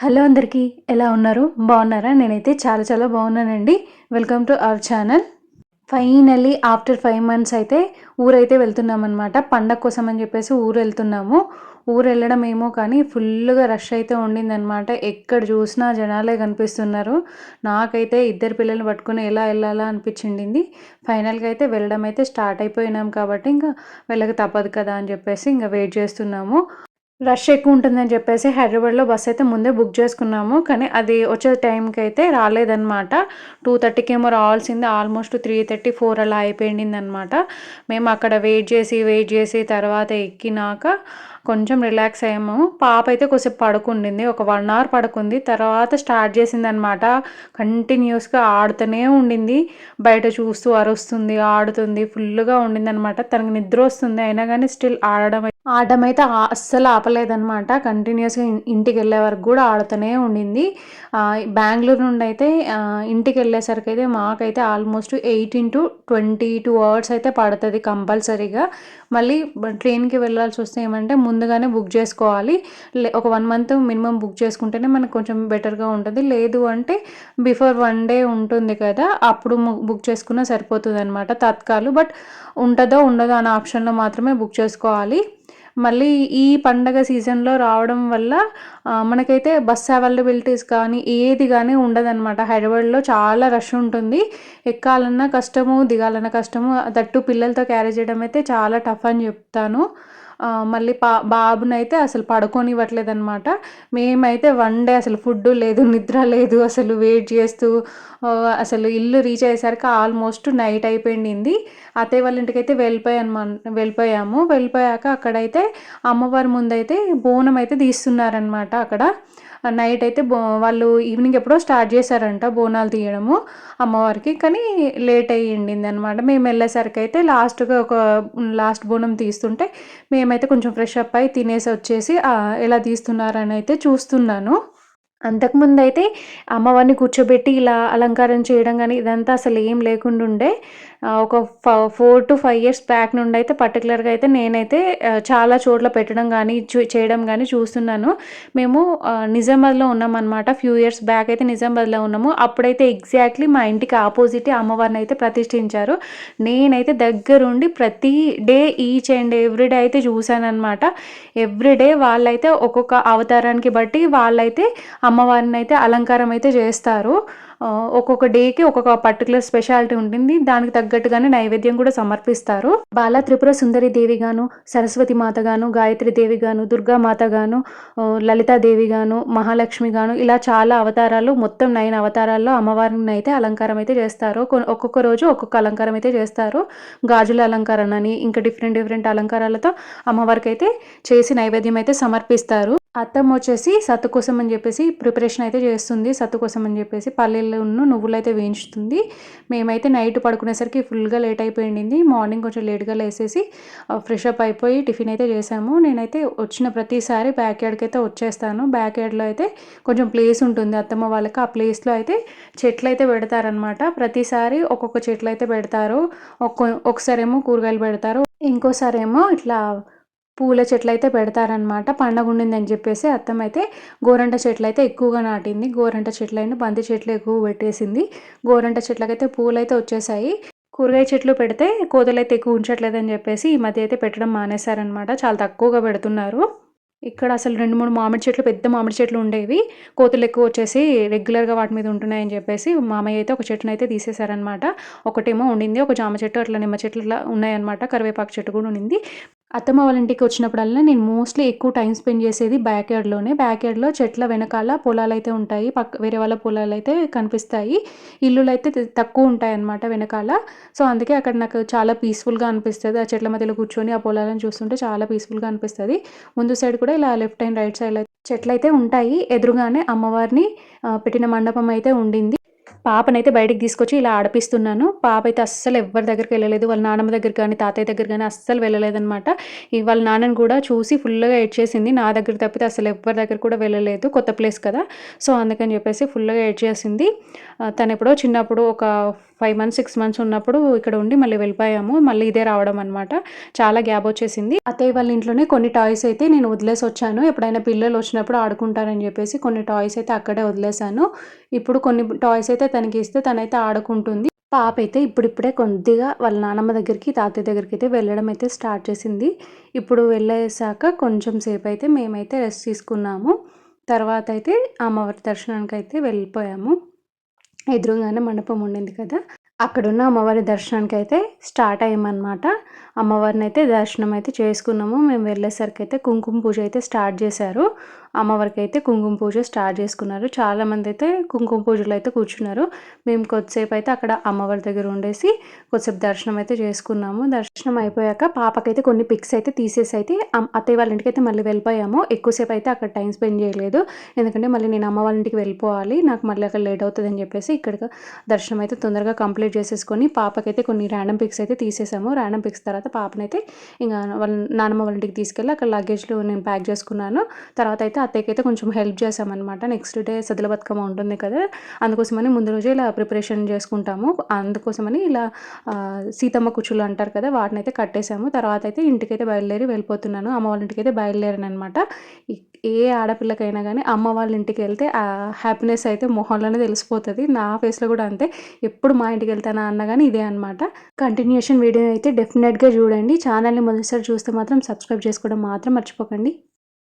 Hello అందరికీ ఎలా ఉన్నారు? బాగున్నారా? నేనైతే చాలా చాలా బాగున్నానండి. Welcome to our channel finally after five months అయితే ఊరైతే వెళ్తున్నాం అనమాట పండగ కోసం అని చెప్పేసి ఊరు వెళ్తున్నాము. ఊరు వెళ్ళడం ఏమో కానీ ఫుల్గా రష్ అయితే ఉండిందనమాట ఎక్కడ చూసినా జనాలే కనిపిస్తున్నారు. నాకైతే ఇద్దరు పిల్లల్ని పట్టుకుని ఎలా వెళ్ళాలా అనిపించింది. ఫైనల్గా అయితే వెళ్ళడం అయితే స్టార్ట్ అయిపోయినాం కాబట్టి ఇంకా వెళ్ళక తప్పదు కదా అని చెప్పేసి ఇంకా వెయిట్ చేస్తున్నాము. రష్ ఎక్కువ ఉంటుందని చెప్పేసి హైదరాబాద్లో బస్ అయితే ముందే బుక్ చేసుకున్నాము. కానీ అది వచ్చే టైంకి అయితే రాలేదన్నమాట. టూ థర్టీకి ఏమో రావాల్సింది. ఆల్మోస్ట్ త్రీ థర్టీ ఫోర్ అలా అయిపోయింది అనమాట మేము అక్కడ వెయిట్ చేసి వెయిట్ చేసి తర్వాత ఎక్కినాక కొంచెం రిలాక్స్ అయ్యాము. పాప అయితే కొద్దిసేపు పడుకుండింది. ఒక వన్ అవర్ పడుకుంది. తర్వాత స్టార్ట్ చేసింది అనమాట కంటిన్యూస్గా ఆడుతూనే ఉండింది. బయట చూస్తూ అరుస్తుంది ఆడుతుంది ఫుల్గా ఉండింది అనమాట తనకి నిద్ర వస్తుంది. అయినా కానీ స్టిల్ ఆడడం ఆడడం అయితే అస్సలు ఆపలేదనమాట కంటిన్యూస్గా ఇంటికి వెళ్ళే వరకు కూడా ఆడుతూనే ఉండింది. బెంగళూరు నుండి అయితే ఇంటికి వెళ్ళేసరికి అయితే మాకైతే almost eighteen to twenty two hours అయితే పడుతుంది కంపల్సరీగా. మళ్ళీ ట్రైన్కి వెళ్ళాల్సి వస్తే ఏమంటే ముందు ముందుగానే బుక్ చేసుకోవాలి. ఒక వన్ మంత్ మినిమం బుక్ చేసుకుంటేనే మనకు కొంచెం బెటర్గా ఉంటుంది. లేదు అంటే బిఫోర్ వన్ డే ఉంటుంది కదా అప్పుడు బుక్ చేసుకున్నా సరిపోతుంది అనమాట తత్కాలు. బట్ ఉంటుందో ఉండదో అనే ఆప్షన్లో మాత్రమే బుక్ చేసుకోవాలి. మళ్ళీ ఈ పండగ సీజన్లో రావడం వల్ల మనకైతే బస్ అవైలబిలిటీస్ కానీ ఏది కానీ ఉండదన్నమాట. హైదరాబాద్లో చాలా రష్ ఉంటుంది. ఎక్కాలన్నా కష్టము దిగాలన్నా కష్టము దట్టు పిల్లలతో క్యారీ చేయడం అయితే చాలా టఫ్ అని చెప్తాను. మళ్ళీ పా బాబునైతే అసలు పడుకోనివ్వట్లేదు అనమాట మేమైతే వన్ డే అసలు ఫుడ్ లేదు నిద్ర లేదు అసలు వెయిట్ చేస్తూ అసలు ఇల్లు రీచ్ అయ్యేసరికి ఆల్మోస్ట్ నైట్ అయిపోయింది. అత్తయ్య వాళ్ళ ఇంటికి అయితే వెళ్ళిపోయాను వెళ్ళిపోయాము. వెళ్ళిపోయాక అక్కడైతే అమ్మవారి ముందైతే బోనం అయితే తీస్తున్నారనమాట అక్కడ. నైట్ అయితే బో వాళ్ళు ఈవినింగ్ ఎప్పుడో స్టార్ట్ చేశారంట బోనాలు తీయడము అమ్మవారికి. కానీ లేట్ అయ్యిండింది అనమాట మేము వెళ్ళేసరికి అయితే లాస్ట్గా ఒక లాస్ట్ బోనం తీస్తుంటే మేమైతే కొంచెం ఫ్రెష్ అప్ అయి తినేసి వచ్చేసి ఎలా తీస్తున్నారని అయితే చూస్తున్నాను. అంతకుముందు అయితే అమ్మవారిని కూర్చోబెట్టి ఇలా అలంకారం చేయడం కానీ ఇదంతా అసలు ఏం లేకుండా ఉండే ఒక four to five years back నుండి అయితే పర్టికులర్గా అయితే నేనైతే చాలా చోట్ల పెట్టడం కానీ చేయడం కానీ చూస్తున్నాను. మేము నిజామాబాద్లో ఉన్నామన్నమాట. ఫ్యూ ఇయర్స్ బ్యాక్ అయితే నిజామాబాద్లో ఉన్నాము. అప్పుడైతే ఎగ్జాక్ట్లీ మా ఇంటికి ఆపోజిట్ అమ్మవారిని అయితే ప్రతిష్ఠించారు. నేనైతే దగ్గరుండి ప్రతి డే ఈచ్ అండ్ ఎవ్రీడే అయితే చూశానమాట ఎవ్రీడే వాళ్ళైతే ఒక్కొక్క అవతారానికి బట్టి వాళ్ళైతే అమ్మవారిని అయితే అలంకారం అయితే చేస్తారు ఒక్కొక్క డేకి ఒక్కొక్క పర్టికులర్ స్పెషాలిటీ ఉంటుంది. దానికి తగ్గట్టుగానే నైవేద్యం కూడా సమర్పిస్తారు. బాల త్రిపుర సుందరి దేవి గాను సరస్వతి మాత గాను గాయత్రి దేవి గాను దుర్గా మాత గాను లలితాదేవి గాను మహాలక్ష్మి గాను ఇలా చాలా అవతారాలు మొత్తం నైన్ అవతారాల్లో అమ్మవారిని అయితే అలంకారం అయితే చేస్తారు ఒక్కొక్క రోజు ఒక్కొక్క అలంకారం అయితే చేస్తారు. గాజుల అలంకరణ అని ఇంకా డిఫరెంట్ డిఫరెంట్ అలంకారాలతో అమ్మవారికి అయితే చేసి నైవేద్యం అయితే సమర్పిస్తారు. అత్తమ్మ వచ్చేసి సత్తు కోసం అని చెప్పేసి ప్రిపరేషన్ అయితే చేస్తుంది. సత్తు కోసం అని చెప్పేసి పల్లెలను నువ్వులు అయితే వేయించుతుంది. మేమైతే నైట్ పడుకునేసరికి ఫుల్గా లేట్ అయిపోయింది. మార్నింగ్ కొంచెం లేట్గా లేసేసి ఫ్రెష్ అప్ అయిపోయి టిఫిన్ అయితే చేసాము. నేనైతే వచ్చిన ప్రతిసారి బ్యాక్ యార్డ్కి అయితే వచ్చేస్తాను. బ్యాక్ యార్డ్లో అయితే కొంచెం ప్లేస్ ఉంటుంది అత్తమ్మ వాళ్ళకి. ఆ ప్లేస్లో అయితే చెట్లు అయితే పెడతారనమాట ప్రతిసారి ఒక్కొక్క చెట్లు అయితే పెడతారు. ఒక్కొ ఒకసారేమో కూరగాయలు పెడతారు. ఇంకోసారేమో ఇట్లా పూల చెట్లు అయితే పెడతారనమాట పండగ ఉండిందని చెప్పేసి అత్తమ్మ అయితే గోరంట చెట్లు అయితే ఎక్కువగా నాటింది. గోరంట చెట్లు బంతి చెట్లు ఎక్కువ పెట్టేసింది. గోరంట చెట్లకైతే పూలు అయితే వచ్చేసాయి. కూరగాయ చెట్లు పెడితే కోతలు అయితే ఎక్కువ ఉంచట్లేదని చెప్పేసి ఈ మధ్య అయితే పెట్టడం మానేశారనమాట చాలా తక్కువగా పెడుతున్నారు. ఇక్కడ అసలు రెండు మూడు మామిడి చెట్లు పెద్ద మామిడి చెట్లు ఉండేవి. కోతులు ఎక్కువ వచ్చేసి రెగ్యులర్గా వాటి మీద ఉంటున్నాయని చెప్పేసి మామయ్య అయితే ఒక చెట్టును అయితే తీసేశారనమాట ఒకటేమో ఉండింది. ఒక జామ చెట్టు అట్లా నిమ్మ చెట్లు ఇట్లా ఉన్నాయన్నమాట. కరివేపాకు చెట్టు కూడా ఉండింది. అత్తమ్మ వాళ్ళ ఇంటికి వచ్చినప్పుడల్లా నేను మోస్ట్లీ ఎక్కువ టైం స్పెండ్ చేసేది బ్యాక్ యార్డ్లోనే బ్యాక్ యార్డ్లో చెట్ల వెనకాల పొలాలు అయితే ఉంటాయి. పక్క వేరే వాళ్ళ పొలాలు అయితే కనిపిస్తాయి. ఇల్లులు అయితే తక్కువ ఉంటాయి అన్నమాట వెనకాల. సో అందుకే అక్కడ నాకు చాలా పీస్ఫుల్గా అనిపిస్తుంది. ఆ చెట్ల మధ్యలో కూర్చొని ఆ పొలాలను చూస్తుంటే చాలా పీస్ఫుల్గా అనిపిస్తుంది. ముందు సైడ్ కూడా ఇలా లెఫ్ట్ అండ్ రైట్ సైడ్ చెట్లు అయితే ఉంటాయి. ఎదురుగానే అమ్మవారిని పెట్టిన మండపం అయితే ఉండింది. పాపనైతే బయటికి తీసుకొచ్చి ఇలా ఆడిపిస్తున్నాను. పాప అయితే అస్సలు ఎవరి దగ్గరికి వెళ్ళలేదు. వాళ్ళ నాన్నమ్మ దగ్గర కానీ తాతయ్య దగ్గర కానీ అస్సలు వెళ్ళలేదనమాట వాళ్ళ నాన్నని కూడా చూసి ఫుల్గా ఏడ్చేసింది. నా దగ్గర తప్పితే అసలు ఎవరి దగ్గర కూడా వెళ్ళలేదు. కొత్త ప్లేస్ కదా. సో అందుకని చెప్పేసి ఫుల్గా ఎడ్ చేసింది తను ఎప్పుడో చిన్నప్పుడు ఒక ఫైవ్ మంత్స్ సిక్స్ మంత్స్ ఉన్నప్పుడు ఇక్కడ ఉండి మళ్ళీ వెళ్ళిపోయాము. మళ్ళీ ఇదే రావడం అనమాట చాలా గ్యాప్ వచ్చేసింది. అత్తయ్య వాళ్ళ ఇంట్లోనే కొన్ని టాయ్స్ అయితే నేను వదిలేసి వచ్చాను. ఎప్పుడైనా పిల్లలు వచ్చినప్పుడు ఆడుకుంటారని చెప్పేసి కొన్ని టాయ్స్ అయితే అక్కడే వదిలేశాను. ఇప్పుడు కొన్ని టాయ్స్ అయితే తనకి ఇస్తే తనైతే ఆడుకుంటుంది. పాప అయితే ఇప్పుడిప్పుడే కొద్దిగా వాళ్ళ నాన్నమ్మ దగ్గరికి తాతయ్య దగ్గరికి అయితే వెళ్ళడం అయితే స్టార్ట్ చేసింది. ఇప్పుడు వెళ్ళేసాక కొంచెం సేపు అయితే మేమైతే రెస్ట్ తీసుకున్నాము. తర్వాత అయితే అమ్మవారి దర్శనానికి అయితే వెళ్ళిపోయాము. ఎదురుగానే మండపం ఉండింది కదా. అక్కడున్న అమ్మవారి దర్శనానికి అయితే స్టార్ట్ అయ్యామన్నమాట. అమ్మవారిని అయితే దర్శనం అయితే చేసుకున్నాము. మేము వెళ్ళేసరికి అయితే కుంకుమ పూజ అయితే స్టార్ట్ చేశారు. అమ్మవారికి అయితే కుంకుమ పూజ స్టార్ట్ చేసుకున్నారు. చాలామంది అయితే కుంకుమ పూజలు అయితే కూర్చున్నారు. మేము కొద్దిసేపు అయితే అక్కడ అమ్మవారి దగ్గర ఉండేసి కొద్దిసేపు దర్శనం అయితే చేసుకున్నాము. దర్శనం అయిపోయాక పాపకైతే కొన్ని పిక్స్ అయితే తీసేసి అయితే అత్తయ్య వాళ్ళ ఇంటికి అయితే మళ్ళీ వెళ్ళిపోయాము. ఎక్కువసేపు అయితే అక్కడ టైం స్పెండ్ చేయలేదు. ఎందుకంటే మళ్ళీ నేను అమ్మ వాళ్ళ ఇంటికి వెళ్ళిపోవాలి. నాకు మళ్ళీ అక్కడ లేట్ అవుతుంది అని చెప్పేసి ఇక్కడ దర్శనం అయితే తొందరగా కంప్లీట్ చేసేసుకొని పాపకైతే కొన్ని ర్యాండమ్ పిక్స్ అయితే తీసేసాము. ర్యాండమ్ పిక్స్ తర్వాత పాపనైతే ఇంకా వాళ్ళ నాన్నమ్మ వాళ్ళ ఇంటికి తీసుకెళ్ళి అక్కడ లగేజ్లో నేను ప్యాక్ చేసుకున్నాను. తర్వాత అయితే అత్తయ్యకైతే కొంచెం హెల్ప్ చేసామన్నమాట నెక్స్ట్ డే సదుల బతుకమ్మ ఉంటుంది కదా అందుకోసమని ముందు రోజే ఇలా ప్రిపరేషన్ చేసుకుంటాము. అందుకోసమని ఇలా సీతమ్మ కుచ్చులు అంటారు కదా వాటిని అయితే కట్టేసాము. తర్వాత అయితే ఇంటికైతే బయలుదేరి వెళ్ళిపోతున్నాను. అమ్మ వాళ్ళ ఇంటికి అయితే బయలుదేరాను అనమాట ఏ ఆడపిల్లకైనా కానీ అమ్మ వాళ్ళ ఇంటికి వెళ్తే ఆ హ్యాపీనెస్ అయితే మొహంలోనే తెలిసిపోతుంది. నా ఫేస్లో కూడా అంతే. ఎప్పుడు మా ఇంటికి వెళ్తానా అన్న కానీ ఇదే అనమాట కంటిన్యూషన్ వీడియో అయితే డెఫినెట్గా చూడండి. ఛానల్ని మొదటిసారి చూస్తే మాత్రం సబ్స్క్రైబ్ చేసుకోవడం మాత్రం మర్చిపోకండి.